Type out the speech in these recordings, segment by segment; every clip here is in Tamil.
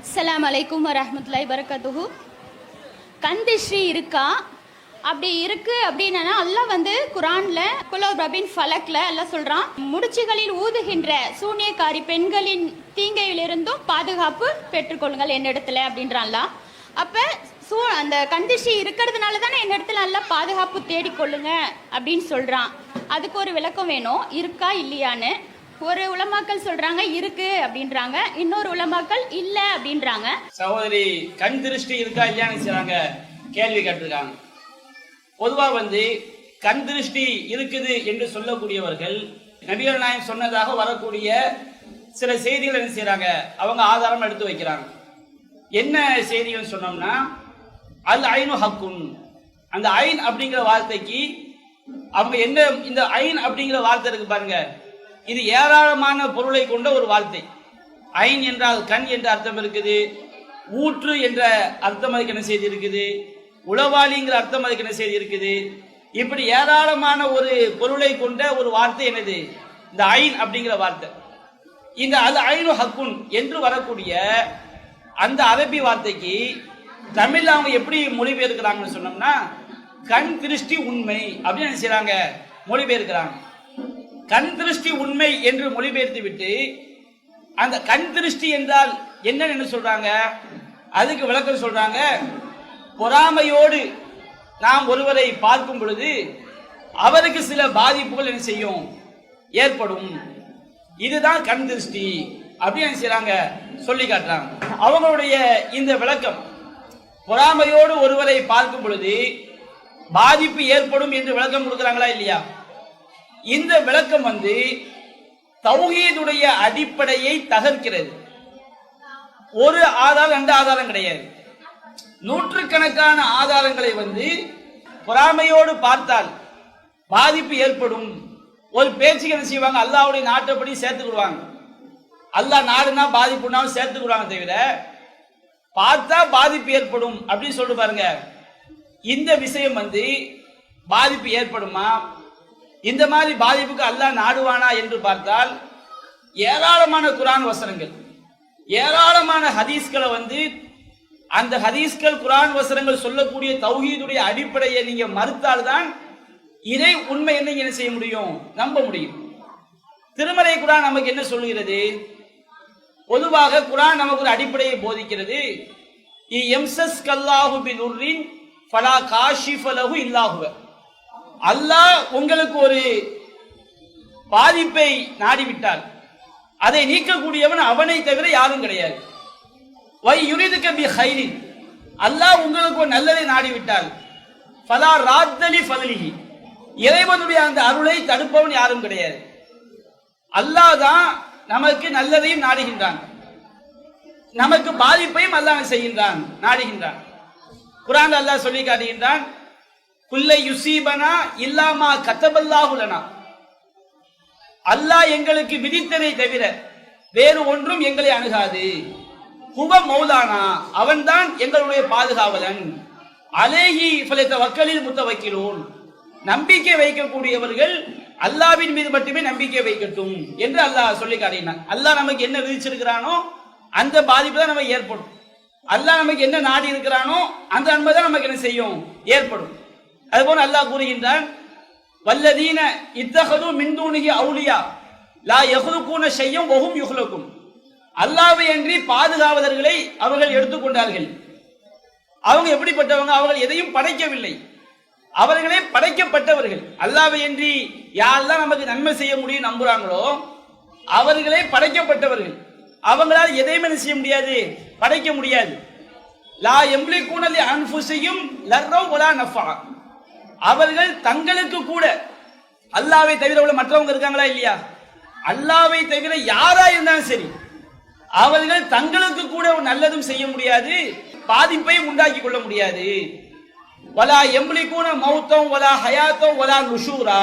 அஸ்ஸலாமு அலைக்கும் வரஹ்மத்துல்லாஹி வரகாத்துஹு கண் இருக்கா? அப்படி இருக்கு அப்படின்னா அல்லாஹ் வந்து குரான்ல குலோ ரபின் ஃபலக்ல எல்லாம் சொல்றான் முடிச்சுகளில் ஊதுகின்ற சூனியக்காரி பெண்களின் தீங்கையிலிருந்தும் பாதுகாப்பு பெற்றுக்கொள்ளுங்கள் என்னிடத்துல அப்படின்றான்ல. அப்ப சூ அந்த கண் இருக்கிறதுனால தானே என்னிடத்துல நல்லா பாதுகாப்பு தேடிக்கொள்ளுங்க அப்படின்னு சொல்றான். அதுக்கு ஒரு விளக்கம் வேணும் இருக்கா இல்லையான்னு. ஒரு உலமாக்கள் சொல்றாங்க இருக்கு அப்படின்றாங்க. இன்னொரு உலமாக்கள் இல்ல அப்படின்றாங்க. சகோதரி கண் திருஷ்டி இருக்கா இல்லையான்னு செய்றாங்க கேள்வி கேட்டிருக்காங்க. பொதுவா வந்து கண் திருஷ்டி இருக்குது என்று சொல்லக்கூடியவர்கள் நபிகள் நாயம் சொன்னதாக வரக்கூடிய சில செய்திகள் என்ன செய்யறாங்க அவங்க ஆதாரம் எடுத்து வைக்கிறாங்க. என்ன செய்திகள் சொன்னோம்னா அல் ஐனு ஹக்குன். அந்த ஐன் அப்படிங்கிற வார்த்தைக்கு அவங்க என்ன இந்த ஐன் அப்படிங்கிற வார்த்தை இருக்கு பாருங்க. இது ஏராளமான பொருளை கொண்ட ஒரு வார்த்தை. ஐன் என்றால் கண் என்ற அர்த்தம் இருக்குது. ஊற்று என்ற அர்த்தம் அதுக்கு என்ன செய்தி இருக்குது? உளவாளிங்கிற அர்த்தம் அதுக்கு என்ன செய்தி இருக்குது? இப்படி ஏராளமான ஒரு பொருளை கொண்ட ஒரு வார்த்தை என்னது? இந்த ஐன் அப்படிங்கிற வார்த்தை. இந்த அது ஐனு ஹக்குன் என்று வரக்கூடிய அந்த அரபி வார்த்தைக்கு தமிழ்ல அவங்க எப்படி மொழிபெயர்க்கிறாங்கன்னு சொன்னோம்னா கண் திருஷ்டி உண்மை அப்படின்னு என்ன மொழிபெயர்க்கிறாங்க. கண் திருஷ்டி உண்மை என்று மொழிபெயர்த்து விட்டு அந்த கண் திருஷ்டி என்றால் என்னன்னு சொல்றாங்க? அதுக்கு விளக்கம் சொல்றாங்க. பொறாமையோடு நாம் ஒருவரை பார்க்கும் பொழுது அவருக்கு சில பாதிப்புகள் என்ன செய்யும்? ஏற்படும். இதுதான் கண் திருஷ்டி. அப்படின்னு செய்யறாங்க சொல்லி காட்டுறாங்க. அவங்களுடைய இந்த விளக்கம் பொறாமையோடு ஒருவரை பார்க்கும் பொழுது பாதிப்பு ஏற்படும் என்று விளக்கம் கொடுக்குறாங்களா இல்லையா? இந்த விளக்கம் வந்து தௌஹீதுடைய அடிப்படையை தகர்க்கிறது. ஒரு ஆதாரம் ரெண்டு ஆதாரம் கிடையாது. நூற்றுக்கணக்கான ஆதாரங்களை வந்து பொறாமையோடு பார்த்தால் பாதிப்பு ஏற்படும். ஒரு பேச்சுக்கு என்ன செய்வாங்க? அல்லாவுடைய நாட்டப்படி சேர்த்துக்கிடுவாங்க அல்லாஹ் நாடுனா பாதிப்புனாலும் சேர்த்துக்கிடுவாங்க தவிர பார்த்தா பாதிப்பு ஏற்படும் அப்படின்னு சொல்லிட்டு பாருங்க இந்த விஷயம் வந்து பாதிப்பு ஏற்படுமா? இந்த மாதிரி பாதிப்புக்கு அல்லாஹ் நாடுவானா என்று பார்த்தால் ஏராளமான குரான் வசனங்கள். ஏராளமான ஹதீஸ்களை வந்து அந்த ஹதீஸ்கள் குரான் வசனங்கள் சொல்லக்கூடிய தௌஹீதுடைய அடிப்படையை நீங்க மறுத்தால்தான் இதை உண்மை என்ன என்ன செய்ய முடியும்? நம்ப முடியும். திருமலை குரான் நமக்கு என்ன சொல்லுகிறது? பொதுவாக குரான் நமக்கு ஒரு அடிப்படையை போதிக்கிறது. எம்சஸ் கல்லாஹு பின் உர்ரின் ஃபலா காஷிஃபலஹு இல்லாஹுவ அல்லாஹ் உங்களுக்கு ஒரு பாதிப்பை நாடிவிட்டால் அதை நீக்கக்கூடியவன் அவனை தவிர யாரும் கிடையாது. வை யுரிது பி ஹைரின். அல்லாஹ் உங்களுக்கு ஒரு நல்லதை நாடிவிட்டால் ஃபலா ராத்தலி ஃபதலிஹி. இறைவனுடைய அந்த அருளை தடுப்பவன் யாரும் கிடையாது. அல்லாஹ் தான் நமக்கு நல்லதையும் நாடுகின்றான். நமக்கு பாதிப்பையும் அல்லாஹ் செய்கின்றான் நாடுகின்றான். குரான் அல்லாஹ் சொல்லி காட்டுகின்றான் குல்ல யுசீபனா இல்லாமா கத்தபல்லாஹுலனா அல்லாஹ் எங்களுக்கு விதித்ததை தவிர வேறு ஒன்றும் எங்களை அணுகாது. குப மௌலானா அவன்தான் எங்களுடைய பாதுகாவலன். அலேஹி ஃபலித்த வக்கலில் முத்த வைக்கிறோன் நம்பிக்கை வைக்கக்கூடியவர்கள் அல்லாவின் மீது மட்டுமே நம்பிக்கை வைக்கட்டும் என்று அல்லாஹ் சொல்லி காட்டினான். அல்லாஹ் நமக்கு என்ன விதிச்சிருக்கிறானோ அந்த பாதிப்பு தான் நமக்கு ஏற்படும். அல்லாஹ் நமக்கு என்ன நாடி இருக்கிறானோ அந்த நன்மை தான் நமக்கு என்ன செய்யும்? ஏற்படும். அதுபோல் அல்லாஹ் கூறுகின்றான் வல்லதீன இத்தகது மின்தூனிகி அவுலியா லா யஹ்லுக்கூன செய்யும் ஒகும் யுஹ்லக்கும் அல்லாவை அன்றி பாதுகாவலர்களை அவர்கள் எடுத்துக்கொண்டார்கள் அவங்க எப்படிப்பட்டவங்க? அவர்கள் எதையும் படைக்கவில்லை. அவர்களே படைக்கப்பட்டவர்கள். அல்லாவை அன்றி யாரெல்லாம் நமக்கு நன்மை செய்ய முடியும் நம்புறாங்களோ அவர்களே படைக்கப்பட்டவர்கள். அவங்களால் எதையும் என்ன செய்ய முடியாது படைக்க முடியாது. லா எம்லி கூனலி அன்புசையும் லர்ரோ ஒலா நஃபா. அவர்கள் தங்களுக்கு கூட அல்லாவை தவிர உள்ள மற்றவங்க இருக்காங்களா இல்லையா? அல்லாவை தவிர யாரா இருந்தாலும் சரி அவர்கள் தங்களுக்கு கூட நல்லதும் செய்ய முடியாது பாதிப்பையும் உண்டாக்கி கொள்ள முடியாது. வலா எம்பளிக்கூன மௌத்தம் வலா ஹயாத்தம் வலா நுஷூரா.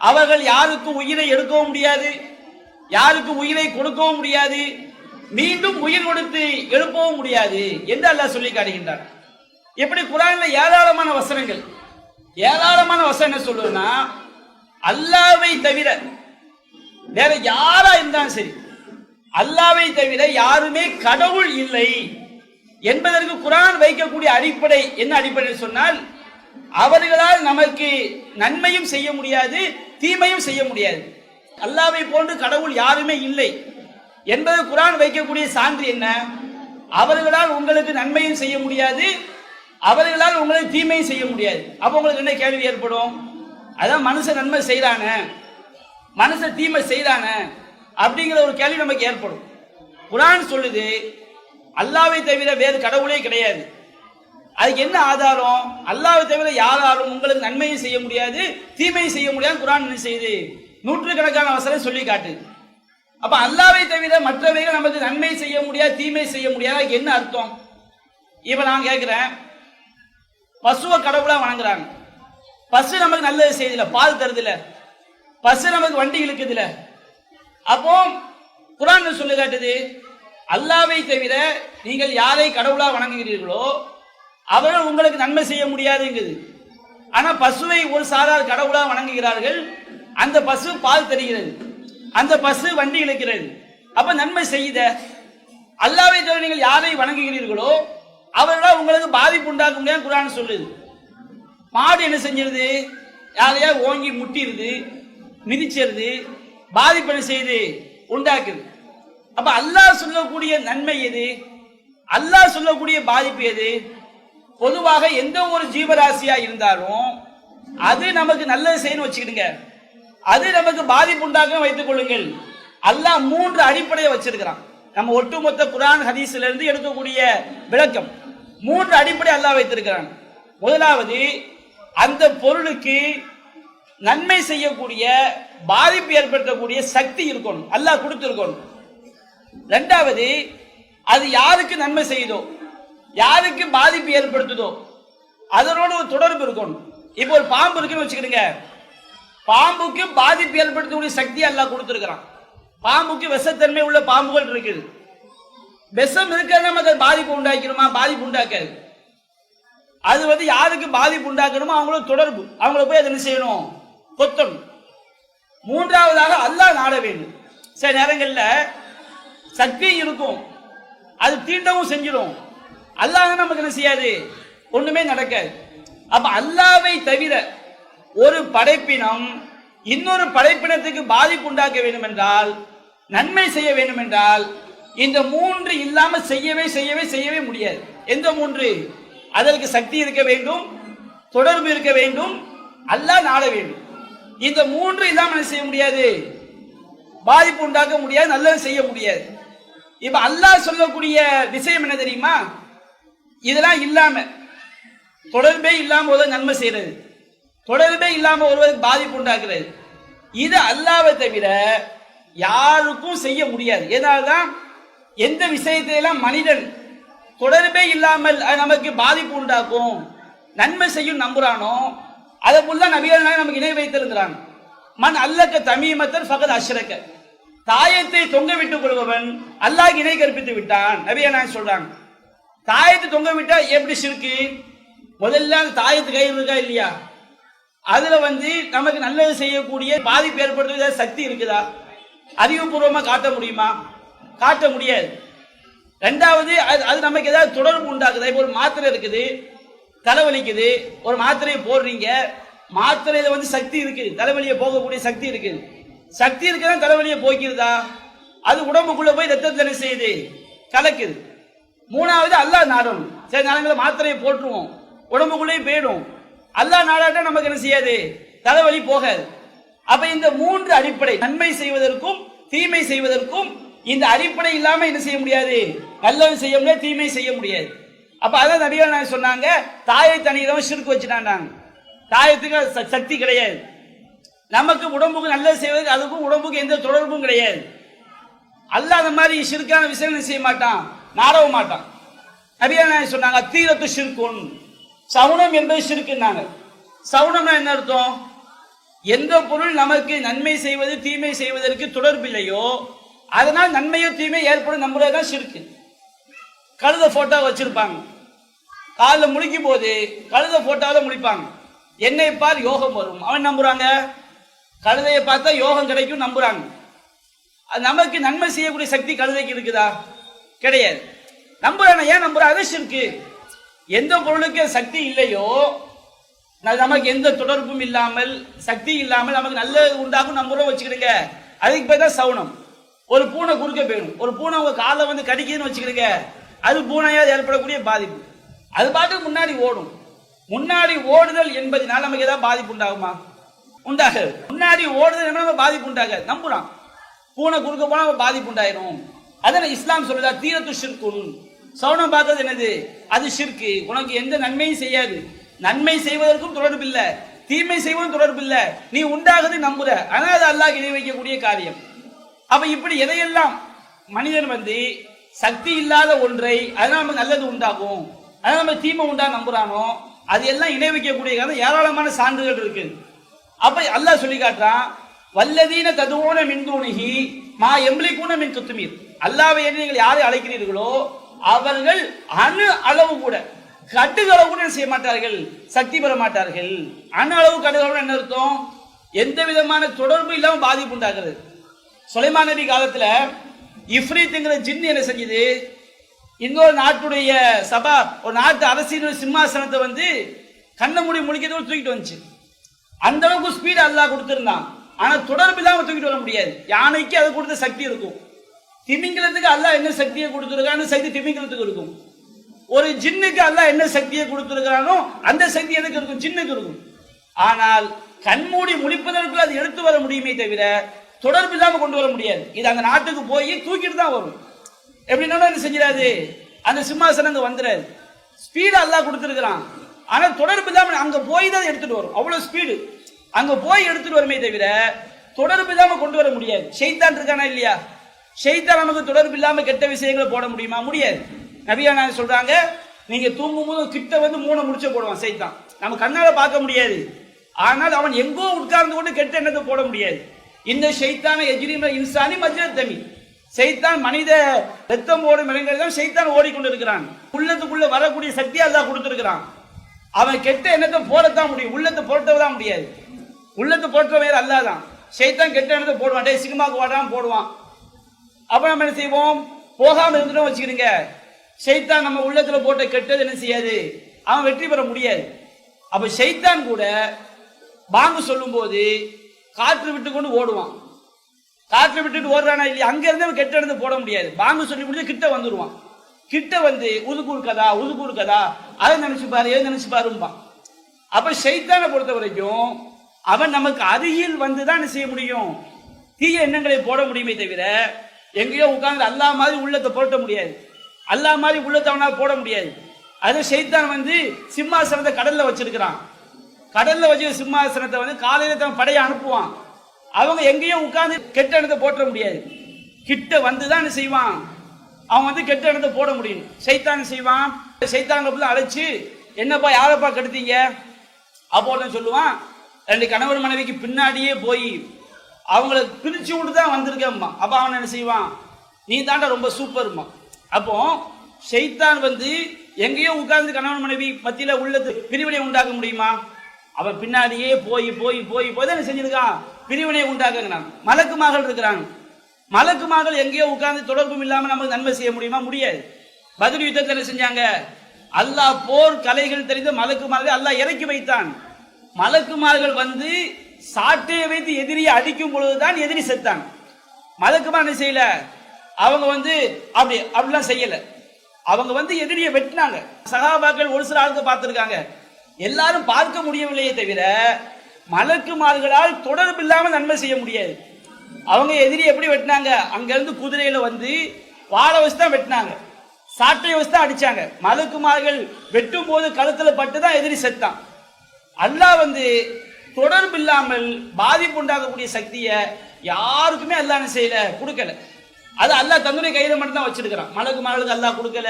அவர்கள் யாருக்கும் உயிரை எடுக்கவும் முடியாது யாருக்கு உயிரை கொடுக்கவும் முடியாது மீண்டும் உயிர் கொடுத்து எழுப்பவும் முடியாது என்று அல்லாஹ் சொல்லி காட்டுகின்றார் எப்படி குரான்ல ஏராளமான வசனங்கள். ஏராளமான வசம் என்ன சொல்லுன்னா அல்லாவை தவிர வேற யாரா இருந்தாலும் சரி அல்லாவை தவிர யாருமே கடவுள் இல்லை என்பதற்கு குரான் வைக்கக்கூடிய அடிப்படை என்ன அடிப்படை சொன்னால் அவர்களால் நமக்கு நன்மையும் செய்ய முடியாது தீமையும் செய்ய முடியாது. அல்லாவை போன்று கடவுள் யாருமே இல்லை என்பது குரான் வைக்கக்கூடிய சான்று என்ன? அவர்களால் உங்களுக்கு நன்மையும் செய்ய முடியாது அவர்களால் உங்களை தீமையும் செய்ய முடியாது. அப்போ உங்களுக்கு என்ன கேள்வி ஏற்படும்? அதான் மனுஷன் நன்மை செய்யறானே மனுஷன் தீமை செய்யறானே அப்படிங்கிற ஒரு கேள்வி நமக்கு ஏற்படும். குரான் சொல்லுது அல்லாவை தவிர வேறு கடவுளே கிடையாது. அதுக்கு என்ன ஆதாரம்? அல்லாவை தவிர யாராலும் உங்களுக்கு நன்மையும் செய்ய முடியாது தீமையும் செய்ய முடியாது குரான் என்ன செய்யுது? நூற்றுக்கணக்கான அவசரம் சொல்லி காட்டுது. அப்ப அல்லாவை தவிர மற்றவைகள் நமக்கு நன்மை செய்ய முடியாது தீமை செய்ய முடியாது அதுக்கு என்ன அர்த்தம்? இப்ப நான் கேட்கிறேன் பசுவை கடவுளா வணங்குறாங்க. பசு நமக்கு நல்லது செய்யல பால் தருதுல பசு நமக்கு வண்டி இழுக்குதுல அப்போ குரான் சொல்லு காட்டுது? அல்லாவை தவிர நீங்கள் யாரை கடவுளா வணங்குகிறீர்களோ அவர்கள் உங்களுக்கு நன்மை செய்ய முடியாதுங்குது. ஆனா பசுவை ஒரு சாரார் கடவுளா வணங்குகிறார்கள். அந்த பசு பால் தருகிறது. அந்த பசு வண்டி இழுக்கிறது. அப்ப நன்மை செய்யுத? அல்லாவை தவிர நீங்கள் யாரை வணங்குகிறீர்களோ அவர்களால் உங்களுக்கு பாதிப்பு உண்டாக்குங்க குரான் சொல்லுது. மாடு என்ன செஞ்சிருது? யாரையா ஓங்கி முட்டிடுது மிதிச்சிருது பாதிப்பு என்ன உண்டாக்குது. அப்ப அல்லாஹ் சொல்லக்கூடிய நன்மை எது? அல்லாஹ் சொல்லக்கூடிய பாதிப்பு எது? பொதுவாக எந்த ஒரு ஜீவராசியா இருந்தாலும் அது நமக்கு நல்லது செய்யணும் வச்சுக்கிடுங்க. அது நமக்கு பாதிப்பு உண்டாக வைத்துக் கொள்ளுங்கள். அல்லாஹ் மூன்று அடிப்படையை வச்சிருக்கிறான். நம்ம ஒட்டுமொத்த குரான் ஹதீஸ்ல இருந்து எடுக்கக்கூடிய விளக்கம். மூன்று அடிப்படை அல்லாஹ் வைத்திருக்கிறான். முதலாவது அந்த பொருளுக்கு நன்மை செய்யக்கூடிய பாதிப்பு ஏற்படுத்தக்கூடிய சக்தி இருக்கணும். அல்லாஹ் கொடுத்துருக்கணும். ரெண்டாவது அது யாருக்கு நன்மை செய்யுதோ யாருக்கு பாதிப்பு ஏற்படுத்துதோ அதனோட ஒரு தொடர்பு இருக்கணும். இப்போ ஒரு பாம்பு இருக்குன்னு வச்சுக்கிடுங்க. பாம்புக்கு பாதிப்பு ஏற்படுத்தக்கூடிய சக்தி அல்லாஹ் கொடுத்துருக்கிறான். பாம்புக்கு விஷத்தன்மை உள்ள பாம்புகள் இருக்குது. விஷம் இருக்கிறது நமக்கு பாதிப்பு உண்டாக்கிறோமா பாதிப்பு உண்டாக்காது. அது வந்து யாருக்கு பாதிப்பு உண்டாக்கணுமோ அவங்களோட தொடர்பு. அவங்கள போய் அதை என்ன செய்யணும்? கொத்தணும். மூன்றாவதாக அல்லாஹ் நாட வேண்டும். சில நேரங்களில் சக்தி இருக்கும். அது தீண்டவும் செஞ்சிடும். அல்லாஹ் நமக்கு என்ன செய்யாது? ஒண்ணுமே நடக்காது. அப்ப அல்லாவை தவிர ஒரு படைப்பினம் இன்னொரு படைப்பினத்துக்கு பாதிப்பு உண்டாக்க வேண்டும் என்றால் நன்மை செய்ய வேண்டும் என்றால் இந்த மூன்று இல்லாம செய்யவே செய்யவே செய்யவே முடியாது. எந்த மூன்று? அதற்கு சக்தி இருக்க வேண்டும் தொடர்பு இருக்க வேண்டும் அல்லாஹ் நாட வேண்டும். இந்த மூன்று இல்லாம செய்ய முடியாது? பாதிப்பு உண்டாக்க முடியாது நல்லது செய்ய முடியாது. இப்ப அல்லாஹ் சொல்லக்கூடிய விஷயம் என்ன தெரியுமா? இதெல்லாம் இல்லாம தொடர்பே இல்லாம ஒரு நன்மை செய்யறது தொடர்பே இல்லாம ஒருவருக்கு பாதிப்பு உண்டாக்குறது. இது அல்லாவை தவிர யாருக்கும் செய்ய முடியாது. ஏனால்தான் எந்த விஷயத்தையெல்லாம் மனிதன் தொடர்பே இல்லாமல் அது நமக்கு பாதிப்பு உண்டாக்கும் நன்மை செய்யும் நம்புறானோ அதை புள்ள நபிகள் நமக்கு இணை வைத்திருக்கிறாங்க மண் அல்லக்க தமிமத்தன் ஃபகத் அஷ்ரக்க. தாயத்தை தொங்க விட்டுக் கொள்பவன் அல்லாஹ் இணை கற்பித்து விட்டான். நபிகள் நாயகம் சொல்றாங்க தாயத்தை தொங்க விட்டா எப்படி சிறுக்கு? முதல்ல அந்த தாயத்து கயிறு இருக்கா இல்லையா? அதுல வந்து நமக்கு நல்லது செய்யக்கூடிய பாதிப்பு ஏற்படுத்துகிற சக்தி இருக்குதா? அறிவுபூர்வமா காட்ட முடியுமா? காட்ட முடியாது. ரெண்டாவது அது அது நமக்கு ஏதாவது தொடர்பு உண்டாக்குது. இப்போ ஒரு மாத்திரை இருக்குது தலைவலிக்குது. ஒரு மாத்திரையை போடுறீங்க. மாத்திரையில வந்து சக்தி இருக்குது. தலைவலியை போகக்கூடிய சக்தி இருக்குது. சக்தி இருக்குதான் தலைவலியை போக்கிறதா அது உடம்புக்குள்ள போய் ரத்தத்தை என்ன செய்யுது? கலக்குது. மூணாவது அல்லாஹ் நாடும் சரி நாளைக்கு மாத்திரையை போட்டுருவோம். உடம்புக்குள்ளேயும் போயிடும். அல்லாஹ் நாடாட்டா நமக்கு என்ன செய்யாது? தலைவலி போகாது. அப்ப இந்த மூன்று அடிப்படை நன்மை செய்வதற்கும் தீமை செய்வதற்கும் இந்த அடிப்படை இல்லாமல் என்ன செய்ய முடியாது? நல்லது செய்ய முடியாது தீமை செய்ய முடியாது. அப்போ அதான் நபிகள் நான் சொன்னாங்க? தாயை தனியிடம் சிறுக்கு வச்சுட்டாங்க தாயத்துக்கு ச- சக்தி கிடையாது. நமக்கு உடம்புக்கு நல்லது செய்வதற்கு அதுக்கும் உடம்புக்கு எந்த தொடர்பும் கிடையாது. அல்லாத அந்த மாதிரி சிறுக்கான விஷயம் செய்ய மாட்டான்? நாடவ மாட்டான். நபிகள் நாயகம் சொன்னாங்க? தீரத்து சிறுக்கும் சவுனம் என்பது சிறுக்குன்னாங்க. சவுனம்னா என்ன அர்த்தம்? எந்த பொருள் நமக்கு நன்மை செய்வது தீமை செய்வதற்கு தொடர்பில்லையோ அதனால் நன்மையோ தீமை ஏற்படும் நம்புறதுதான் சிறுக்கு. கழுத போட்டோ வச்சிருப்பாங்க. காலில் முழிக்கும் போது கழுத போட்டோவில் முழிப்பாங்க. என்னை பார் யோகம் வரும். அவன் நம்புறாங்க? கழுதையை பார்த்தா யோகம் கிடைக்கும் நம்புறாங்க. அது நமக்கு நன்மை செய்யக்கூடிய சக்தி கழுதைக்கு இருக்குதா? கிடையாது. நம்புறான ஏன் நம்புற அது இருக்கு எந்த பொருளுக்கு சக்தி இல்லையோ நமக்கு எந்த தொடர்பும் இல்லாமல் சக்தி இல்லாமல் நமக்கு நல்லது உண்டாகும் நம்புறோம் வச்சுக்கிடுங்க. அதுக்கு பேர் தான் சவுனம். ஒரு பூனை குறுக்க போயிடும். ஒரு பூனை உங்க காலை வந்து கடிக்குதுன்னு வச்சுக்கிறீங்க அது பூனையால் ஏற்படக்கூடிய பாதிப்பு. அது பாட்டுக்கு முன்னாடி ஓடும். முன்னாடி ஓடுதல் என்பதனால நமக்கு ஏதாவது பாதிப்பு உண்டாகுமா? உண்டாகாது. முன்னாடி ஓடுதல் என்ன பாதிப்பு உண்டாகாது. நம்புறான். பூனை குறுக்க போனா பாதிப்பு உண்டாயிரும். அதனை இஸ்லாம் சொல்லுதா தீரத்து ஷிர்குன். சவுனம் பார்த்தது என்னது? அது ஷிர்கு உனக்கு எந்த நன்மையும் செய்யாது. நன்மை செய்வதற்கும் தொடர்பு இல்லை தீமை செய்வதும் தொடர்பு இல்லை நீ உண்டாகுது நம்புற. ஆனால் அது அல்லாஹ் இணை வைக்கக்கூடிய காரியம். அப்ப இப்படி எதையெல்லாம் மனிதன் வந்து சக்தி இல்லாத ஒன்றை அதனால நமக்கு நல்லது உண்டாகும் அதனால நம்ம தீமை உண்டா நம்புறானோ அது எல்லாம் இணை வைக்கக்கூடிய காரணம் ஏராளமான சான்றுகள் இருக்கு. அப்ப அல்லாஹ் சொல்லி காட்டுறான் வல்லதீன ததுவோன மின்தூணிகி மா எம்லிக்கூன மின் குத்துமீர் அல்லாவை என்று நீங்கள் யாரை அழைக்கிறீர்களோ அவர்கள் அணு அளவு கூட கட்டுகளவு கூட செய்ய மாட்டார்கள்? சக்தி பெற மாட்டார்கள். அணு அளவு கட்டுகளவு என்ன அர்த்தம்? எந்த விதமான தொடர்பு இல்லாமல் பாதிப்பு உண்டாகிறது. சுலைமான் நபி காலத்துல இஃப்ரீத்துங்கிற ஜின்னு என்ன செஞ்சது? இன்னொரு நாட்டுடைய சபா ஒரு நாட்டு அரசியல் சிம்மாசனத்தை வந்து கண்ணை மூடி முழிக்கிறதோடு தூக்கிட்டு வந்துச்சு. அந்த அளவுக்கு ஸ்பீடு அல்லா கொடுத்துருந்தான். ஆனா தொடர்பு இல்லாமல் தூக்கிட்டு வர முடியாது. யானைக்கு அது கொடுத்த சக்தி இருக்கும். திமிங்கலத்துக்கு அல்லா என்ன சக்தியை கொடுத்துருக்கான்னு சக்தி திமிங்கலத்துக்கு இருக்கும். ஒரு ஜின்னுக்கு அல்லா என்ன சக்தியை கொடுத்துருக்கிறானோ அந்த சக்தி எதுக்கு இருக்கும்? ஜின்னுக்கு இருக்கும். ஆனால் கண்மூடி முழிப்பதற்குள்ள அது எடுத்து வர முடியுமே தவிர தொடர்பு இல்லாம கொண்டு வர முடியாது. இது அந்த நாட்டுக்கு போய் தூக்கிட்டு தான் வரும். எப்படின்னா என்ன செஞ்சிடாது? அந்த சிம்மாசனம் அங்கே வந்துடாது. ஸ்பீடு அல்லாஹ் கொடுத்துருக்கிறான். ஆனால் தொடர்பு இல்லாமல் அங்கே போய் தான் எடுத்துட்டு வரும். அவ்வளோ ஸ்பீடு அங்கே போய் எடுத்துட்டு வருமே தவிர தொடர்பு இல்லாமல் கொண்டு வர முடியாது. செய்தான் இருக்கானா இல்லையா? ஷெய்தான் நமக்கு தொடர்பு இல்லாமல் கெட்ட விஷயங்களை போட முடியுமா? முடியாது. நபியா சொல்கிறாங்க நீங்கள் தூங்கும் போது கிட்ட வந்து மூணை முடிச்ச போடுவான் செய்தான் நம்ம கண்ணால் பார்க்க முடியாது. ஆனால் அவன் எங்கோ உட்கார்ந்து கொண்டு கெட்ட எண்ணத்தை போட முடியாது. இந்த ஷைத்தான எஜிரிம இன்சானி மஜ்ர தமி. சைத்தான் மனித ரத்தம் ஓடும் இடங்களில் தான் சைத்தான் ஓடிக்கொண்டிருக்கிறான். உள்ளத்துக்குள்ள வரக்கூடிய சக்தி அல்லாஹ் கொடுத்துருக்கிறான். அவன் கெட்ட எண்ணத்தை போடத்தான் முடியும். உள்ளத்தை புரட்டதான் முடியாது. உள்ளத்தை புரட்ட வேற அல்லாஹ் தான். சைத்தான் கெட்ட எண்ணத்தை போடுவான். டே சினிமாக்கு வாடாம போடுவான். அப்ப நம்ம என்ன செய்வோம்? போகாம இருந்துட்டோம் வச்சுக்கிறீங்க ஷைத்தான் நம்ம உள்ளத்துல போட்ட கெட்டது என்ன செய்யாது? அவன் வெற்றி பெற முடியாது. அப்ப ஷைத்தான் கூட பாங்கு சொல்லும்போது காற்று விட்டு கொண்டு ஓடுவான். காற்று விட்டுட்டு ஓடுறானா இல்லையா? அங்க இருந்து அவன் கெட்ட இடத்துல போட முடியாது. பாம்பு சொல்லி முடிஞ்சு கிட்ட வந்துடுவான் கிட்ட வந்து உதுக்கூர் கதா உதுக்கூர் கதா அதை நினைச்சுப்பாரு எதை நினைச்சு பாரும்பான். அப்ப சைத்தானை பொறுத்த வரைக்கும் அவன் நமக்கு அருகில் வந்து தான் என்ன செய்ய முடியும்? தீய எண்ணங்களை போட முடியுமே தவிர எங்கேயோ உட்கார்ந்து அல்லா மாதிரி உள்ளத்தை புரட்ட முடியாது. அல்லா மாதிரி உள்ளத்தை அவனால் போட முடியாது. அது ஷைத்தான் வந்து சிம்மாசனத்தை கடல்ல வச்சிருக்கிறான். கடல்ல வச்சு சிம்மாசனத்தை வந்து காலையில தன் படையை அனுப்புவான். அவங்க எங்கேயும் உட்காந்து கெட்ட இடத்தை போட்ட முடியாது. கிட்ட வந்து தான் என்ன செய்வான்? அவன் வந்து கெட்ட இடத்தை போட முடியும். சைத்தான் செய்வான்? சைத்தாங்களை அழைச்சு என்னப்பா யாரப்பா கெடுத்தீங்க? அப்போ சொல்லுவான். ரெண்டு கணவர் மனைவிக்கு பின்னாடியே போய் அவங்கள பிரிச்சு விட்டு தான் வந்திருக்கேம்மா. அப்போ அவன் என்ன செய்வான்? நீ தாண்டா ரொம்ப சூப்பர்மா. அப்போ சைத்தான் வந்து எங்கேயோ உட்கார்ந்து கணவன் மனைவி மத்தியில் உள்ளது பிரிவினை உண்டாக்க முடியுமா? அவன் பின்னாடியே போய் போய் போய் போய் தான் என்ன செஞ்சிருக்கான்? பிரிவினை உண்டாக்குங்கிறான் மலக்குமார்கள் இருக்கிறாங்க மலக்குமார்கள் எங்கேயோ உட்கார்ந்து தொடர்பும் இல்லாமல் நமக்கு நன்மை செய்ய முடியுமா? முடியாது. பதில் யுத்தத்தில் என்ன செஞ்சாங்க? அல்லாஹ் போர் கலைகள் தெரிந்த மலக்குமார்கள் அல்லாஹ் இறக்கி வைத்தான். மலக்குமார்கள் வந்து சாட்டையை வைத்து எதிரியை அடிக்கும் பொழுதுதான் எதிரி செத்தான். மலக்குமார் என்ன செய்யல? அவங்க வந்து அப்படி அப்படிலாம் செய்யல. அவங்க வந்து எதிரியை வெட்டினாங்க. சகாபாக்கள் ஒரு சில ஆளுக்கு பார்த்துருக்காங்க. எல்லாரும் பார்க்க முடியவில்லையே தவிர மலக்குமார்களால் தொடர்பு இல்லாமல் நன்மை செய்ய முடியாது. அவங்க எதிரி எப்படி வெட்டினாங்க? அங்கேருந்து குதிரையில் வந்து வாழை வச்சு தான் வெட்டினாங்க. சாட்டை வச்சு தான் அடிச்சாங்க. மலக்குமார்கள் வெட்டும் போது கழுத்தில் பட்டு தான் எதிரி செத்தான். அல்லாஹ் வந்து தொடர்பு இல்லாமல் பாதிப்பு உண்டாகக்கூடிய சக்தியை யாருக்குமே அல்லாஹ் என்ன செய்யல? கொடுக்கல. அது அல்லாஹ் தன்னுடைய கையில மட்டும் தான் வச்சிருக்கிறான் மலக்குமார்களுக்கு அல்லாஹ் கொடுக்கல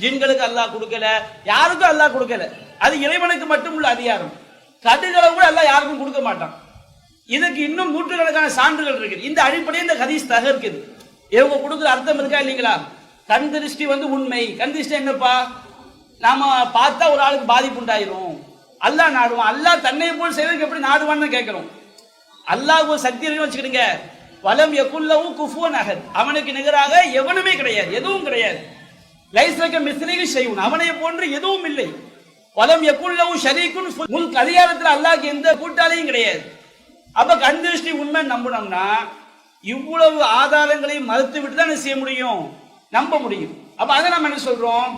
ஜின்களுக்கு அல்லாஹ் கொடுக்கல யாருக்கும் அல்லாஹ் கொடுக்கல. அது இறைவனுக்கு மட்டும் உள்ள அதிகாரம். கடுகளை கூட அல்லாஹ் யாருக்கும் கொடுக்க மாட்டான். இதுக்கு இன்னும் நூற்றுக்கணக்கான சான்றுகள் இருக்குது. இந்த அடிப்படையில் இந்த ஹதீஸ் தகர்க்குது. இவங்க கொடுக்குற அர்த்தம் இருக்கா இல்லைங்களா? கண் திருஷ்டி வந்து உண்மை. கண் திருஷ்டி என்னப்பா? நாம பார்த்தா ஒரு ஆளுக்கு பாதிப்பு உண்டாயிரும். அல்லாஹ் நாடுவான். அல்லாஹ் தன்னை போல் செய்வதற்கு எப்படி நாடுவான்னு கேட்கிறோம். அல்லாஹ் ஒரு சக்தி இருக்குன்னு வச்சுக்கிடுங்க. வலம் எக்குள்ளவும் குஃபுவன் அகத் அவனுக்கு நிகராக எவனுமே கிடையாது எதுவும் கிடையாது. லைசக மிஸ்லிகு செய்வன் அவனை போன்று எதுவும் இல்லை. வலம் எக்குள்ளவும் ஷரீக்குன் முல் அதிகாரத்தில் அல்லாஹ்க்கு எந்த கூட்டாளியும் கிடையாது. அப்ப கந்திருஷ்டி உண்மை நம்பணும்னா இவ்வளவு ஆதாரங்களையும் மறுத்து விட்டு தான் செய்ய முடியும்? நம்ப முடியும். அப்ப அதை நம்ம என்ன சொல்றோம்?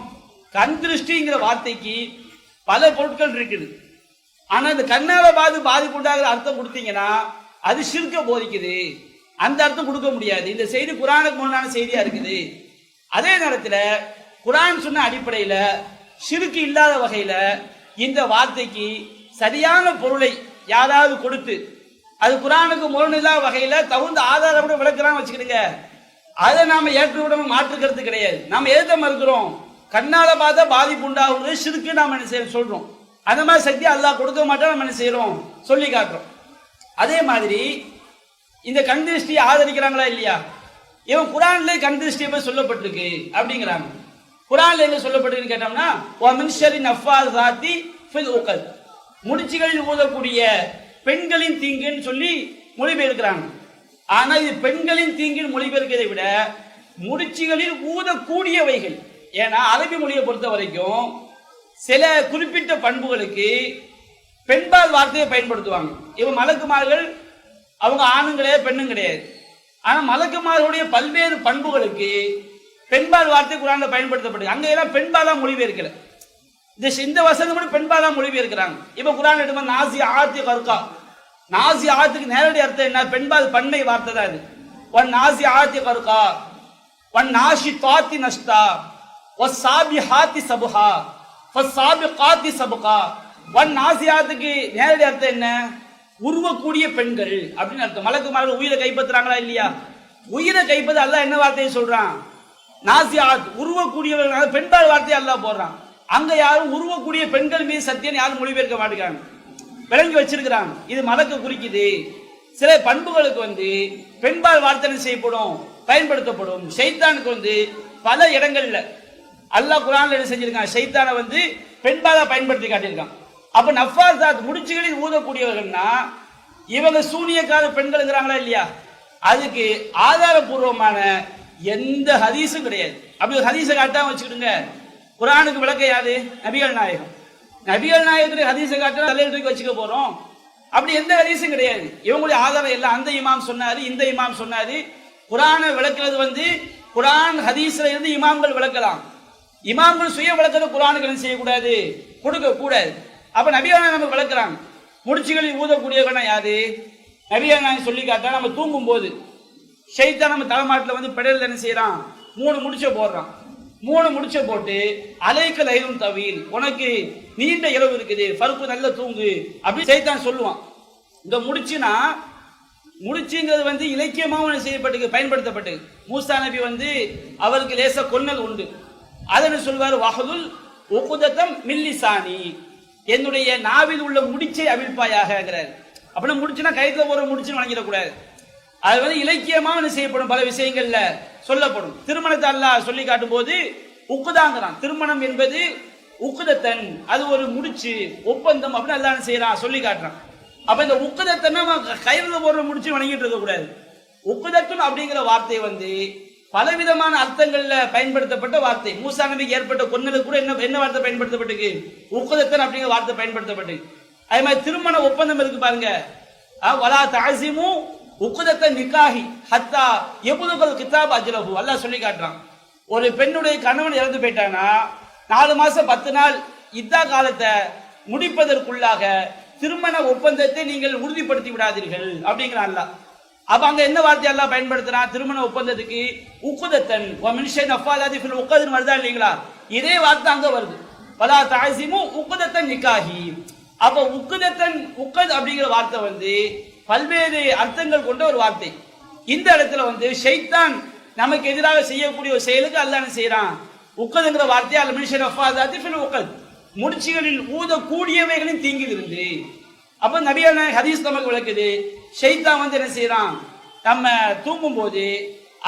கண் திருஷ்டிங்கிற வார்த்தைக்கு பல பொருட்கள் இருக்குது. ஆனா இந்த கண்ணால பாது பாதிப்பு உண்டாகிற அர்த்தம் கொடுத்தீங்கன்னா அது சிறுக்க போதிக்குது. அந்த அர்த்தம் கொடுக்க முடியாது. இந்த செய்தி குரானுக்கு முன்னான செய்தியா இருக்குது. அதே நேரத்தில் குரான் சொன்ன அடிப்படையில் சிறுக்கு இல்லாத வகையில் இந்த வார்த்தைக்கு சரியான பொருளை யாராவது கொடுத்து அது குரானுக்கு முரணில்லா வகையில் தகுந்த ஆதாரம் விளக்கலாம் வச்சுக்கிடுங்க. அதை நாம் ஏற்றுவிடணும் மாற்றுக்கிறது கிடையாது. நாம் எதிர்த்த மறுக்கிறோம்? கண்ணால் பார்த்தா பாதிப்பு உண்டாகுது சிறுக்கு நாம் என்ன செய்ய சொல்கிறோம் அந்த மாதிரி சக்தி அல்லாஹ் கொடுக்க மாட்டோம் நம்ம என்ன செய்கிறோம் சொல்லி காட்டுறோம். அதே மாதிரி இந்த கண் திருஷ்டியை ஆதரிக்கிறாங்களா இல்லையா? இவன் குரான்ல கண் திருஷ்டியை போய் சொல்லப்பட்டிருக்கு அப்படிங்கிறாங்க. குரான்ல என்ன சொல்லப்பட்டிருக்குன்னு கேட்டோம்னா ஓ மின் ஷர்ரி ஃபில் ஓக்கல் முடிச்சுகளில் ஊதக்கூடிய பெண்களின் தீங்குன்னு சொல்லி மொழிபெயர்க்கிறாங்க. ஆனா இது பெண்களின் தீங்கின் மொழிபெயர்க்கிறதை விட முடிச்சுகளில் ஊதக்கூடியவைகள். ஏன்னா அரபி மொழியை பொறுத்த வரைக்கும் சில குறிப்பிட்ட பண்புகளுக்கு பெண்பால் வார்த்தையை பயன்படுத்துவாங்க. இவன் மலக்குமார்கள் அவங்க ஆணுங்களே பெண்ணும் கிடையாது. ஆனா மலக்குமார்களுடைய பல்வேறு பண்புகளுக்கு பெண்பால் வார்த்தை குரான்ல பயன்படுத்தப்படுது. அங்கே எல்லாம் பெண்பாலா மொழிபெயர்க்கல. இந்த இந்த வசனம் கூட பெண்பாலா மொழிபெயர்க்கிறாங்க. இப்ப குரான் எடுமா நாசி ஆத்தி கருக்கா நாசி ஆத்துக்கு நேரடி அர்த்தம் என்ன? பெண்பால் பன்மை வார்த்தை தான் இது ஒன் நாசி ஆத்தி கருக்கா ஒன் நாசி தாத்தி நஷ்டா. ஒன் சாபி ஹாத்தி சபுஹா. ஒன் சாபி காத்தி சபுகா. ஒன் நாசி ஆத்துக்கு நேரடி அர்த்தம் என்ன? உருவக்கூடிய பெண்கள் அப்படின்னு அர்த்தம். மலக்கு மலக்கு உயிரை கைப்பற்றுறாங்களா இல்லையா? உயிரை கைப்பது அல்ல என்ன வார்த்தையை சொல்றான்? நாசியாத் உருவக்கூடியவர்கள் பெண்பால் வார்த்தையை அல்லாஹ் போடுறான். அங்க யாரும் உருவக்கூடிய பெண்கள் மீது சத்தியம் யாரும் மொழிபெயர்க்க மாட்டேங்கிறாங்க. விளங்கி வச்சிருக்கிறாங்க இது மலக்கு குறிக்குது. சில பண்புகளுக்கு வந்து பெண்பால் வார்த்தை செய்யப்படும்? பயன்படுத்தப்படும். ஷைத்தானுக்கு வந்து பல இடங்கள்ல அல்லாஹ் குரான்ல என்ன செஞ்சிருக்கான்? ஷைத்தானை வந்து பெண்பாலா பயன்படுத்தி காட்டியிருக்கான். அப்ப நஃபாசாத் முடிச்சுகளில் ஊதக்கூடியவர்கள்னா இவங்க சூனியக்கார பெண்கள் இருக்கிறாங்களா இல்லையா? அதுக்கு ஆதாரபூர்வமான எந்த ஹதீஸும் கிடையாது. அப்படி ஒரு ஹதீஸை காட்டாம வச்சுக்கிடுங்க. குரானுக்கு விளக்க யாது? நபிகள் நாயகம். நபிகள் நாயகத்துடைய ஹதீஸை காட்டினா தலையில் தூக்கி வச்சுக்க போறோம். அப்படி எந்த ஹதீஸும் கிடையாது. இவங்களுடைய ஆதாரம் எல்லாம் அந்த இமாம் சொன்னாரு இந்த இமாம் சொன்னாரு. குரானை விளக்குறது வந்து குரான் ஹதீஸ்ல இருந்து இமாம்கள் விளக்கலாம். இமாம்கள் சுய விளக்கத்தை குரானுக்கு என்ன செய்யக்கூடாது. கொடுக்க கூடாது அப்ப நபியான நமக்கு விளக்குறாங்க. முடிச்சுகளில் ஊதக்கூடியவனா யாது நபியான சொல்லி காட்டா நம்ம தூங்கும் போது ஷைத்தான் நம்ம தலைமாட்டில் வந்து பெடல் என்ன செய்யறான் மூணு முடிச்ச போடுறான். மூணு முடிச்ச போட்டு அலைக்கு லைலும் தவியில் உனக்கு நீண்ட இரவு இருக்குது பருப்பு நல்ல தூங்கு அப்படி சைத்தான் சொல்லுவான். இந்த முடிச்சுனா முடிச்சுங்கிறது வந்து இலக்கியமாகவும் செய்யப்பட்டு பயன்படுத்தப்பட்டு மூசா நபி வந்து அவருக்கு லேச கொன்னல் உண்டு. அதனை சொல்வார்? வஹதுல் ஒப்புதத்தம் மில்லிசானி. என்னுடைய நாவில் உள்ள முடிச்சை அவிழ்ப்பாயாகங்கிறார் அப்படின்னா முடிச்சுனா கைத்துல போற முடிச்சுன்னு வழங்கிடக்கூடாது அது வந்து இலக்கியமாக செய்யப்படும் பல விஷயங்கள்ல சொல்லப்படும். திருமணத்தை அல்லாஹ் சொல்லி காட்டும் போது உக்குதாங்கிறான். திருமணம் என்பது உக்குதத்தன் அது ஒரு முடிச்சு ஒப்பந்தம் அப்படின்னு அல்லாஹ் செய்யறான் சொல்லி காட்டுறான். அப்ப இந்த உக்குதத்தன் நம்ம கையில போடுற முடிச்சு வணங்கிட்டு இருக்க கூடாது உக்குதத்துன் அப்படிங்கிற வார்த்தை வந்து பலவிதமான அர்த்தங்கள்ல பயன்படுத்தப்பட்ட வார்த்தை. மூசா நபிக்கு ஏற்பட்ட கொன்னலுக்கு கூட என்ன என்ன வார்த்தை பயன்படுத்தப்பட்டிருக்கு? உக்குதத்தன் அப்படிங்கிற வார்த்தை பயன்படுத்தப்பட்டு அதே மாதிரி திருமண ஒப்பந்தம் இருக்கு பாருங்க. வலா தாசிமு உக்குதத்த நிக்காஹி ஹத்தா எபுதுகள் கிதாப் அஜ்லஹு அல்லாஹ் சொல்லி காட்டுறான். ஒரு பெண்ணுடைய கணவன் இறந்து போயிட்டானா நாலு மாசம் பத்து நாள் இத்தா காலத்தை முடிப்பதற்குள்ளாக திருமண ஒப்பந்தத்தை நீங்கள் உறுதிப்படுத்தி விடாதீர்கள் அப்படிங்கிறான் அல்லாஹ். அப்ப அங்க என்ன வார்த்தை எல்லாம் பயன்படுத்துறான் திருமண ஒப்பந்தத்துக்கு உக்குதத்தன். மனுஷன் அஃபாதாதி ஃபில் உக்கதுன்னு வருதா இல்லைங்களா? இதே வார்த்தை அங்க வருது. பலா தாசிமும் உக்குதத்தன் நிக்காகி அப்ப உக்குதத்தன் உக்கத் அப்படிங்கிற வார்த்தை வந்து பல்வேறு அர்த்தங்கள் கொண்ட ஒரு வார்த்தை. இந்த இடத்துல வந்து ஷைத்தான் நமக்கு எதிராக செய்யக்கூடிய ஒரு செயலுக்கு அல்லான்னு செய்யறான் உக்கதுங்கிற வார்த்தை அல்ல மின்ஷன் அஃபாதாதி ஃபில் உக்கத். முடிச்சுகளில் ஊதக்கூடியவைகளின் தீங்கிலிருந்து அப்ப நபியான ஹதீஸ் நமக்கு விளக்குது. ஷைத்தான் வந்து என்ன செய்யறான் நம்ம தூங்கும் போது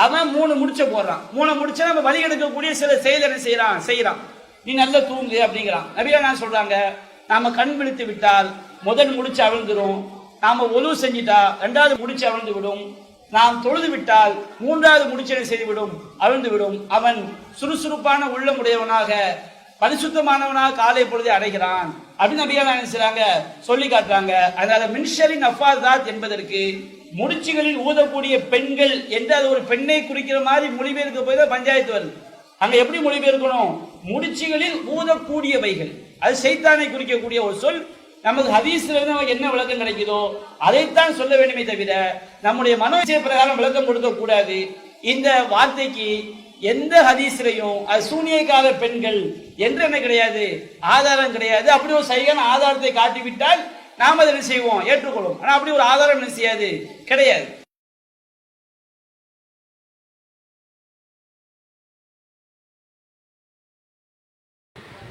அவன் மூணு முடிச்ச போடுறான். மூணு முடிச்சா நம்ம வழி எடுக்கக்கூடிய சில செயல் என்ன செய்யறான் செய்யறான் நீ நல்லா தூங்கு அப்படிங்கிறான். நபியா சொல்றாங்க? நாம கண் விழித்து விட்டால் முதல் முடிச்சு அவிழ்ந்துரும். நாம ஒலு செஞ்சிட்டா ரெண்டாவது முடிச்சு அவிழ்ந்து விடும் நாம் தொழுது விட்டால் மூன்றாவது முடிச்சனை செய்துவிடும்? அவிழ்ந்துவிடும். அவன் சுறுசுறுப்பான உள்ளமுடையவனாக பரிசுத்தமானவனாக காலை பொழுதை அடைகிறான். அப்படின்னு நபியா என்ன செய்றாங்க? சொல்லி காட்டுறாங்க. அதனால மின்ஷரின் அஃபாதாத் என்பதற்கு முடிச்சுகளில் ஊதக்கூடிய பெண்கள் என்று அது ஒரு பெண்ணை குறிக்கிற மாதிரி மொழிபெயர்க்க போய் தான் பஞ்சாயத்து வருது. அங்க எப்படி மொழிபெயர்க்கணும்? முடிச்சுகளில் ஊதக்கூடியவைகள். அது செய்தானை குறிக்கக்கூடிய ஒரு சொல். நமக்கு ஹதீஸ்ல இருந்து நமக்கு என்ன விளக்கம் கிடைக்குதோ அதைத்தான் சொல்ல வேண்டுமே தவிர நம்முடைய மனோச்சய பிரகாரம் விளக்கம் கொடுக்க கூடாது இந்த வார்த்தைக்கு எந்த ஹதீஸ்லையும் அது சூனியக்கார பெண்கள் என்று கிடையாது? ஆதாரம் கிடையாது. அப்படி ஒரு சரியான ஆதாரத்தை காட்டிவிட்டால் நாம் அதை என்ன செய்வோம்? ஏற்றுக்கொள்வோம். ஆனால் அப்படி ஒரு ஆதாரம் என்ன செய்யாது? கிடையாது.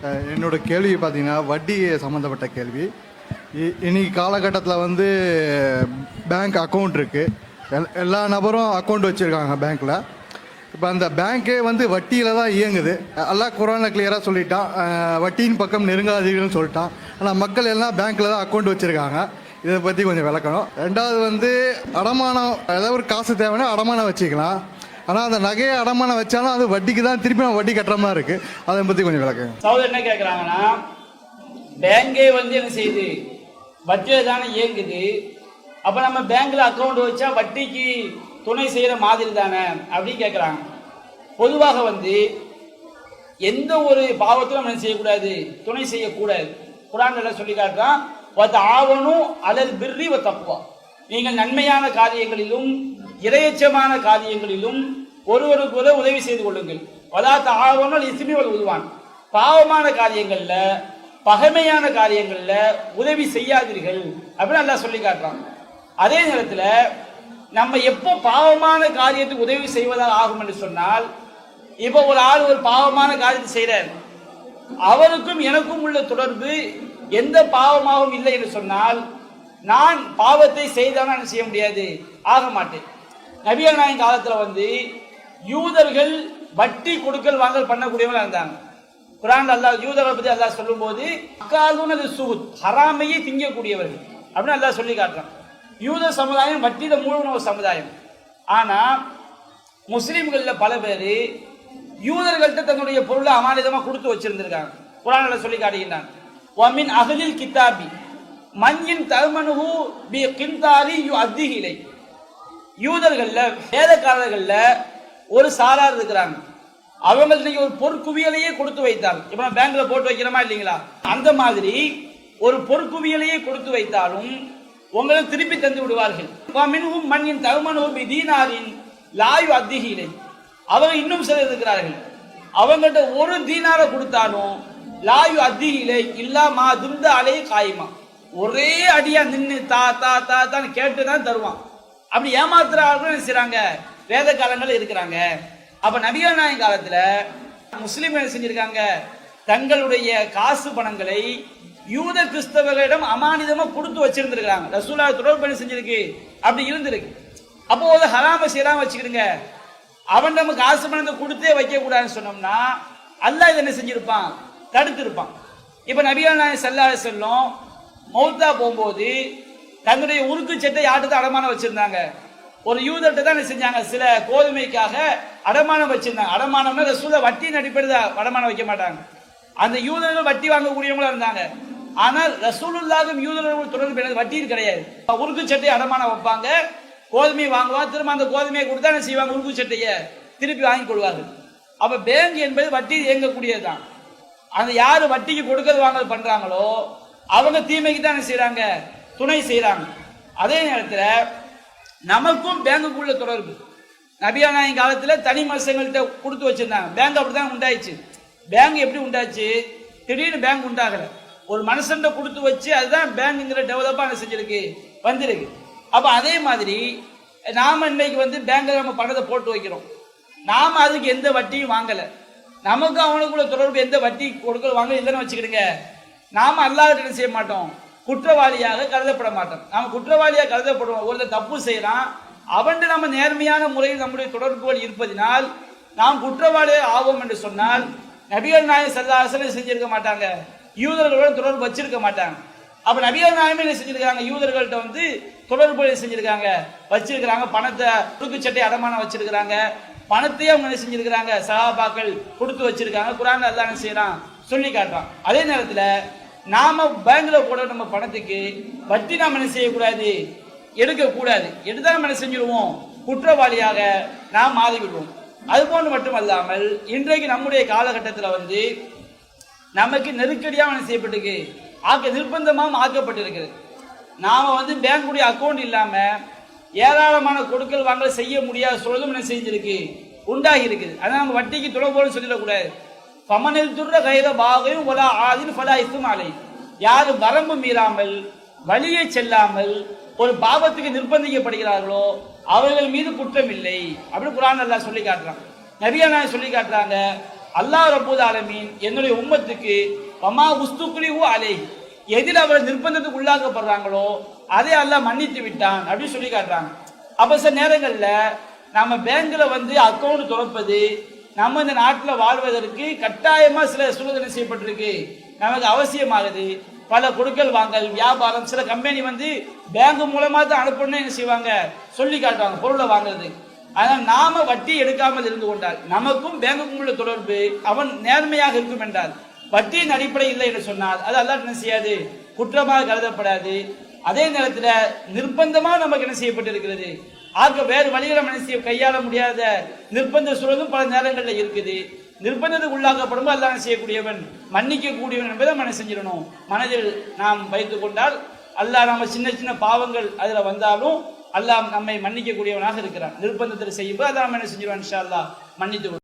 என்னோட கேள்வி பார்த்தீங்கன்னா வட்டி சம்மந்தப்பட்ட கேள்வி. இ- இன்னைக்கு காலகட்டத்தில் வந்து பேங்க் அக்கௌண்ட் இருக்குது எல்லா நபரும் அக்கௌண்ட் வச்சுருக்காங்க பேங்க்கில் இப்போ அந்த பேங்க்கே வந்து வட்டியில் தான் இயங்குது. எல்லாம் கொரோனா கிளியராக சொல்லிட்டான். வட்டியின் பக்கம் நெருங்காதீர்கள்னு சொல்லிட்டான். ஆனால் மக்கள் எல்லாம் பேங்க்கில் தான் அக்கௌண்ட் வச்சுருக்காங்க. இதை பற்றி கொஞ்சம் விளக்கணும். ரெண்டாவது வந்து அடமானம் ஏதாவது ஒரு காசு தேவைன்னா அடமானம் வச்சுக்கலாம். ஆனால் அந்த நகையை அடமானம் வச்சாலும் அது வட்டிக்கு தான் திருப்பி நம்ம வட்டி கட்டுற மாதிரி இருக்குது அதை பற்றி கொஞ்சம் விளக்குங்க. சகோதரர் என்ன கேட்குறாங்கன்னா பேங்கே வந்து என்ன செய்யுது? வட்டியில் தானே இயங்குது. அப்போ நம்ம பேங்க்ல அக்கௌண்ட் வச்சா வட்டிக்கு துணை செய்கிற மாதிரி தானே அப்படின்னு கேட்குறாங்க பொதுவாக வந்து எந்த ஒரு பாவத்திலும் நம்ம என்ன செய்யக்கூடாது? துணை செய்யக்கூடாது. குரான் எல்லாம் சொல்லி காட்டுறான். ஒத்த ஆவணும் அலல் பிர்ரி ஒ தப்புவா நீங்கள் நன்மையான காரியங்களிலும் இரையச்சமான காரியங்களிலும் ஒருவருக்கு ஒரு உதவி செய்து கொள்ளுங்கள். வதாத்த ஆவணும் இசுமி உதவான். பாவமான காரியங்களில் பகைமையான காரியங்களில் உதவி செய்யாதீர்கள் அப்படின்னு நல்லா சொல்லி காட்டுறாங்க அதே நேரத்தில் நம்ம எப்போ பாவமான காரியத்துக்கு உதவி செய்வதாக ஆகும் என்று சொன்னால் இப்போ ஒரு ஆள் ஒரு பாவமான காரியத்தை செய்கிறார் அவருக்கும் எனக்கும் உள்ள தொடர்பு எந்த பாவமாகவும் இல்லை என்று சொன்னால் நான் பாவத்தை செய்தாலும் என்ன செய்ய முடியாது? ஆக மாட்டேன். நபிகள் காலத்தில் வந்து யூதர்கள் வட்டி கொடுக்கல் வாங்கல் பண்ணக்கூடியவங்க இருந்தாங்க. குரான் அல்லாஹ் யூதர்களை பற்றி அல்லாஹ் சொல்லும்போது அது சுகுத் ஹராமையே திங்கக்கூடியவர்கள் அப்படின்னு அல்லாஹ் சொல்லி காட்டுறான். யூத சமுதாயம் வட்டியில் மூழ்கின ஒரு சமுதாயம். ஆனால் முஸ்லீம்களில் பல பேர் யூதர்கள்ட்ட தன்னுடைய பொருளை அமானிதமாக கொடுத்து வச்சிருந்திருக்காங்க. குரானில் சொல்லி காட்டுகின்றான் வமின் அகலில் கித்தாபி மண்ணின் தர்மனுகு பி கிந்தாரி யு அத்திகிலை யூதர்களில் வேதக்காரர்களில் ஒரு சாரார் இருக்கிறாங்க. அவங்க ஒரு பொற்குவியலையே கொடுத்து வைத்தாங்க இப்போ பேங்க்ல போட்டு வைக்கிறோமா இல்லைங்களா? அந்த மாதிரி ஒரு பொற்குவியலையே கொடுத்து வைத்தாலும் உங்களுக்கு திருப்பி தந்து விடுவார்கள். மின்ஹும் மண்ணின் தகுமனும் தீனாரின் லாயு அத்திகிலை அவங்க இன்னும் சிலர் இருக்கிறார்கள். அவங்ககிட்ட ஒரு தீனாரை கொடுத்தாலும் லாயு அத்திகிலை இல்லா மா துந்த அலை காயுமா. ஒரே அடியா நின்று தா தா தா தான் கேட்டு தான் தருவான். அப்படி ஏமாத்துற ஆளுங்களும் என்ன வேத காலங்கள் இருக்கிறாங்க. அப்ப நபிகள் நாயன் காலத்துல முஸ்லிம் செஞ்சிருக்காங்க? தங்களுடைய காசு பணங்களை யூத கிறிஸ்தவர்களிடம் அமானிதமா கொடுத்து வச்சிருந்துருக்காங்க ரசூலா தொடர்பு என்ன செஞ்சிருக்கு? அப்படி இருந்திருக்கு. அப்போ ஒரு ஹராம சீராம வச்சுக்கிடுங்க. அவன் நம்ம காசு பணத்தை கொடுத்தே வைக்க கூடாதுன்னு சொன்னோம்னா அல்லாஹ் இதை என்ன செஞ்சிருப்பான்? தடுத்து இருப்பான் இப்ப நபியா நாயன் சல்லாஹ் செல்லும் மௌத்தா போகும்போது தன்னுடைய உருக்கு சட்டை யார்கிட்ட அடமானம் வச்சிருந்தாங்க? ஒரு யூதர்கிட்ட தான் என்ன செஞ்சாங்க? சில கோதுமைக்காக அடமானம் வச்சிருந்தாங்க. அடமானம்னா ரசூலை வட்டியின் அடிப்படையில் அடமானம் வைக்க மாட்டாங்க. அந்த யூதர்கள் வட்டி வாங்கக்கூடியவங்களா இருந்தாங்க. ஆனால் ரசூலுல்லாகும் யூதர்கள் தொடர்பு எனக்கு வட்டியில் கிடையாது. உருக்கு சட்டை அடமானம் வைப்பாங்க. கோதுமை வாங்குவாங்க திரும்ப அந்த கோதுமையை கொடுத்தா என்ன செய்வாங்க? உருக்கு சட்டையை திருப்பி வாங்கி கொள்வார்கள். அப்ப பேங்க் என்பது வட்டி இயங்கக்கூடியது தான் அந்த யாரு வட்டிக்கு கொடுக்கறது வாங்கல் பண்றாங்களோ அவங்க தீமைக்கு தான் என்ன செய்யறாங்க துணை செய்யறாங்க அதே நேரத்தில் நமக்கும் பேங்குக்குள்ள தொடர்பு. நபியானாயின் காலத்தில் தனி மனுஷங்கள்கிட்ட கொடுத்து வச்சிருந்தாங்க. பேங்க் அப்படி தான் உண்டாயிச்சு பேங்க் எப்படி உண்டாச்சு? திடீர்னு பேங்க் உண்டாகலை. ஒரு மனுஷன்ட்ட கொடுத்து வச்சு அதுதான் பேங்குங்கிற டெவலப்பாக அங்கே செஞ்சிருக்கு வந்திருக்கு. அப்போ அதே மாதிரி நாம் இன்னைக்கு வந்து பேங்கில் நம்ம பணத்தை போட்டு வைக்கிறோம். நாம் அதுக்கு எந்த வட்டியும் வாங்கலை. நமக்கு அவனுக்குள்ள தொடர்பு எந்த வட்டி கொடுக்க வாங்க இல்லைன்னு வச்சுக்கிடுங்க. நாம் அல்லாஹ்ட்ட என்ன செய்ய மாட்டோம்? குற்றவாளியாக கருதப்பட மாட்டோம். நாம் குற்றவாளியாக கருதப்படுவோம் ஒருத்தர் தப்பு செய்கிறான் அவன்ட்டு நம்ம நேர்மையான முறையில் நம்முடைய தொடர்புகள் இருப்பதினால் நாம் குற்றவாளியாக ஆவோம் என்று சொன்னால் நபிகள் நாயகம் சல்லாசனை செஞ்சிருக்க மாட்டாங்க. யூதர்களுடன் தொடர்பு வச்சிருக்க மாட்டாங்க. அப்ப நபிகள் நாயமே என்ன செஞ்சிருக்காங்க? யூதர்கள்ட்ட வந்து தொடர்பு செஞ்சிருக்காங்க. வச்சிருக்கிறாங்க. பணத்தை துருக்கு சட்டை அடமானம் வச்சிருக்கிறாங்க. பணத்தையே அவங்க என்ன செஞ்சிருக்கிறாங்க? சகாபாக்கள் கொடுத்து வச்சிருக்காங்க. குரான் அல்லாஹ் என்ன செய்யறான்? சொல்லி காட்டுறான். அதே நேரத்துல நாம பேங்க்ல போட நம்ம பணத்துக்கு வட்டி நாம என்ன செய்யக்கூடாது? எடுக்க கூடாது எடுத்தா நம்ம என்ன செஞ்சிருவோம்? குற்றவாளியாக நாம் மாறிவிடுவோம். அது போன்று மட்டுமல்லாமல் இன்றைக்கு நம்முடைய காலகட்டத்தில் வந்து நமக்கு நெருக்கடியாக என்ன செய்யப்பட்டிருக்கு. ஆக்க நிர்பந்தமாக ஆக்கப்பட்டிருக்கிறது நாம் வந்து பேங்குடைய அக்கௌண்ட் இல்லாமல் ஏராளமான கொடுக்கல் வாங்கல் செய்ய முடியாத சூழலும் என்ன செஞ்சிருக்கு? உண்டாகி இருக்குது அதனால் நம்ம வட்டிக்கு துளபோடு சொல்லிடக்கூடாது. பமனில் துற கைத பாகையும் ஒலா ஆதின் ஃபலா இஸ்துமாலை யார் யாரும் வரம்பு மீறாமல் வழியை செல்லாமல் ஒரு பாவத்துக்கு நிர்பந்திக்கப்படுகிறார்களோ அவர்கள் மீது குற்றம் இல்லை அப்படின்னு குரான் அல்லாஹ் சொல்லி காட்டுறான். நிறைய நான் சொல்லி காட்டுறாங்க அல்லாஹ் ரபுல் ஆலமீன் என்னுடைய உம்மத்துக்கு வமா உஸ்துக்குலிஹு அலை எதில் அவர் நிர்பந்தத்துக்கு உள்ளாக்கப்படுறாங்களோ அதை அல்லா மன்னித்து விட்டான் அப்படின்னு சொல்லி காட்டுறாங்க. அப்போ சில நேரங்களில் நம்ம பேங்க்கில் வந்து அக்கௌண்ட் திறப்பது நம்ம இந்த நாட்டில் வாழ்வதற்கு கட்டாயமாக சில சூழ்நிலை செய்யப்பட்டிருக்கு? நமக்கு அவசியமாகுது. பல கொடுக்கல் வாங்கல் வியாபாரம் சில கம்பெனி வந்து பேங்க் மூலமாக தான் அனுப்பணும்னு என்ன செய்வாங்க? சொல்லி காட்டுவாங்க பொருளை வாங்குறது ஆனால் நாம வட்டி எடுக்காமல் இருந்து கொண்டால் நமக்கும் பேங்குக்கும் உள்ள தொடர்பு அவன் நேர்மையாக இருக்கும் என்றால் வட்டியின் அடிப்படை இல்லை என்று சொன்னால் அது அல்லாஹ் என்ன செய்யாது? குற்றமாக கருதப்படாது. அதே நேரத்தில் நிர்பந்தமாக நமக்கு என்ன செய்யப்பட்டிருக்கிறது? ஆக வேறு வழிகளை மனசிய செய்ய கையாள முடியாத நிர்பந்த சூழலும் பல நேரங்களில் இருக்குது. நிர்பந்தத்துக்கு உள்ளாக்கப்படும் அல்லாஹ் செய்யக்கூடியவன்? மன்னிக்க கூடியவன் என்பதை மன செஞ்சிடணும். மனதில் நாம் வைத்துக் கொண்டால் அல்லாஹ் நம்ம சின்ன சின்ன பாவங்கள் அதில் வந்தாலும் அல்லாஹ் நம்மை மன்னிக்க கூடியவனாக இருக்கிறான். நிர்பந்தத்தில் செய்யும்போது அதான் என்ன செஞ்சிருவான்? இன்ஷா அல்லாஹ் மன்னித்து